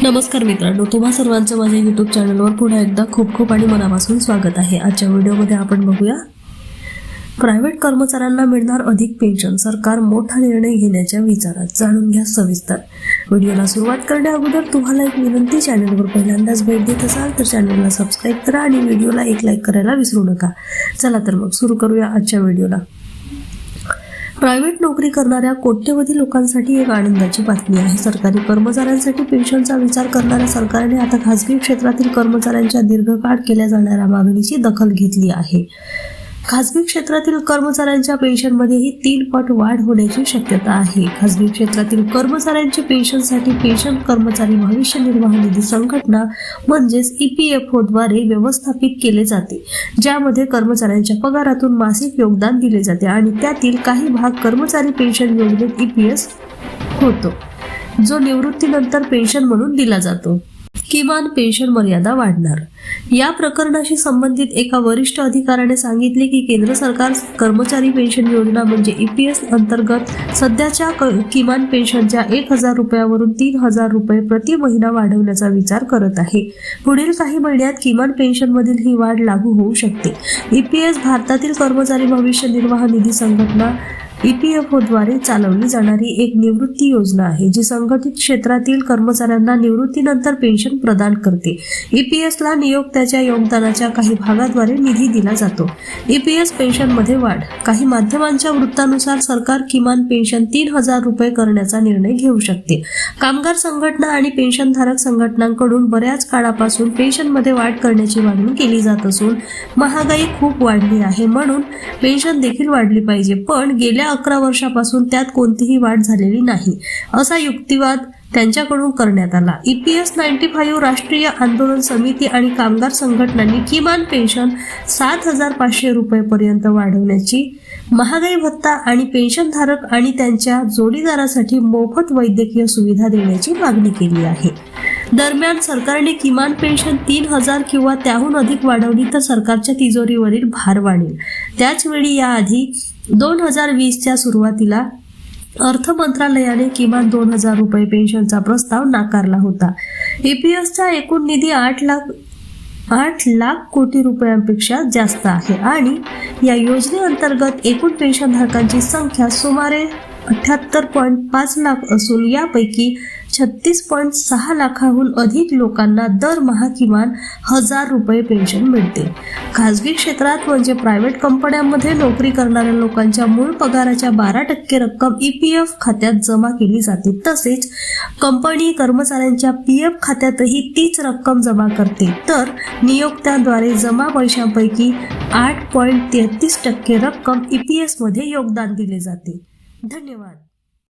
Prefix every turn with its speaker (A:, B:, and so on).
A: नमस्कार मित्रांनो तुम्हा सर्वांचं माझ्या युट्यूब चॅनलवर पुन्हा एकदा खूप खूप आणि मनापासून स्वागत आहे. आजच्या व्हिडिओमध्ये आपण बघूया प्रायव्हेट कर्मचाऱ्यांना मिळणार अधिक पेन्शन सरकार मोठा निर्णय घेण्याच्या विचारात. जाणून घ्या सविस्तर. व्हिडिओला सुरुवात करण्या अगोदर तुम्हाला एक विनंती चॅनलवर पहिल्यांदाच भेट देत असाल तर चॅनलला सबस्क्राईब करा आणि व्हिडिओला एक लाईक करायला विसरू नका. चला तर मग सुरू करूया आजच्या व्हिडिओला. प्रायव्हेट नोकरी करणाऱ्या कोट्यवधी लोकांसाठी एक आनंदाची बातमी आहे. सरकारी कर्मचाऱ्यांसाठी पेन्शनचा विचार करणाऱ्या सरकारने आता खासगी क्षेत्रातील कर्मचाऱ्यांच्या दीर्घकाळ केल्या जाणाऱ्या मागणीची दखल घेतली आहे. खासगी क्षेत्रातील कर्मचाऱ्यांच्या पेन्शनमध्येही तीन पट वाढ होण्याची शक्यता आहे. खासगी क्षेत्रातील कर्मचाऱ्यांच्या पेन्शनसाठी पेन्शन कर्मचारी भविष्य निर्वाह निधी संघटना म्हणजेच ईपीएफओद्वारे व्यवस्थापित केले जाते ज्यामध्ये कर्मचाऱ्यांच्या पगारातून मासिक योगदान दिले जाते आणि त्यातील काही भाग कर्मचारी पेन्शन योजनेत ईपीएस होतो जो निवृत्तीनंतर पेन्शन म्हणून दिला जातो. किमान पेन्शन मर्यादा वाढणार. या प्रकरणाशी संबंधित एका वरिष्ठ अधिकाऱ्याने सांगितले की केंद्र सरकार कर्मचारी पेन्शन योजना म्हणजे ईपीएस अंतर्गत सध्याच्या क- किमान पेन्शनच्या एक हजार रुपयावरून तीन हजार रुपये प्रति महिना वाढवण्याचा विचार करत आहे. पुढील काही महिन्यात किमान पेन्शनमधील ही वाढ लागू होऊ शकते. ईपीएस भारतातील कर्मचारी भविष्य निर्वाह निधी संघटना ईपीएफओ द्वारे चालवली जाणारी एक निवृत्ती योजना आहे जी संघटित क्षेत्रातील कर्मचाऱ्यांना निवृत्तीनंतर पेन्शन प्रदान करते. ईपीएसला नियोक्त्याच्या योगदानाच्या काही भागाद्वारे निधी दिला जातो. ईपीएस पेन्शनमध्ये वाढ. काही माध्यमांच्या वृत्तानुसार सरकार किमान पेन्शन तीन हजार रुपये करण्याचा निर्णय घेऊ शकते. कामगार संघटना आणि पेन्शनधारक संघटनांकडून बऱ्याच काळापासून पेन्शनमध्ये वाढ करण्याची मागणी केली जात असून महागाई खूप वाढली आहे म्हणून पेन्शन देखील वाढली पाहिजे. पण गेल्या अकरा वर्षापासून त्यात कोणतीही वाढ झालेली नाही. असा युक्तिवाद त्यांच्याकडून करण्यात आला. ईपीएस नाईन्टी फाईव्ह राष्ट्रीय आंदोलन समिती आणि कामगार संघटनांनी किमान पेन्शन सात हजार पाचशे रुपयेपर्यंत वाढवण्याची महागाई भत्ता आणि पेन्शनधारक आणि त्यांच्या जोडीदारासाठी मोफत वैद्यकीय सुविधा देण्याची मागणी केली आहे. दरम्यान सरकारने किमान पेन्शन तीन हजार किंवा त्याहून अधिक वाढवली तर सरकारच्या तिजोरीवरील भार वाढेल. त्याचवेळी याआधी दोन हजार वीसच्या सुरुवातीला अर्थ मंत्रालयाने किमान दोन हजार रुपये पेन्शनचा प्रस्ताव नाकारला होता. ईपीएसचा एकूण निधी आठ लाख आठ लाख कोटी रुपयांपेक्षा जास्त आहे आणि या योजनेअंतर्गत एकूण पेन्शनधारकांची संख्या सुमारे अठ्याहत्तर पॉईंट पाच लाख असून यापैकी छत्तीस पॉईंट सहा लाखाहून अधिक लोकांना दरमहा किमान हजार रुपये पेन्शन मिळते. खाजगी क्षेत्रात म्हणजे प्रायव्हेट कंपन्यांमध्ये नोकरी करणाऱ्या लोकांच्या मूळ पगाराच्या बारा टक्के रक्कम ई पी एफ खात्यात जमा केली जाते. तसेच कंपनी कर्मचाऱ्यांच्या पी एफ खात्यातही तीच रक्कम जमा करते. तर नियोक्त्याद्वारे जमा पैशांपैकी आठ पॉईंट तेहतीस टक्के रक्कम ई पी एसमध्ये योगदान दिले जाते. धन्यवाद.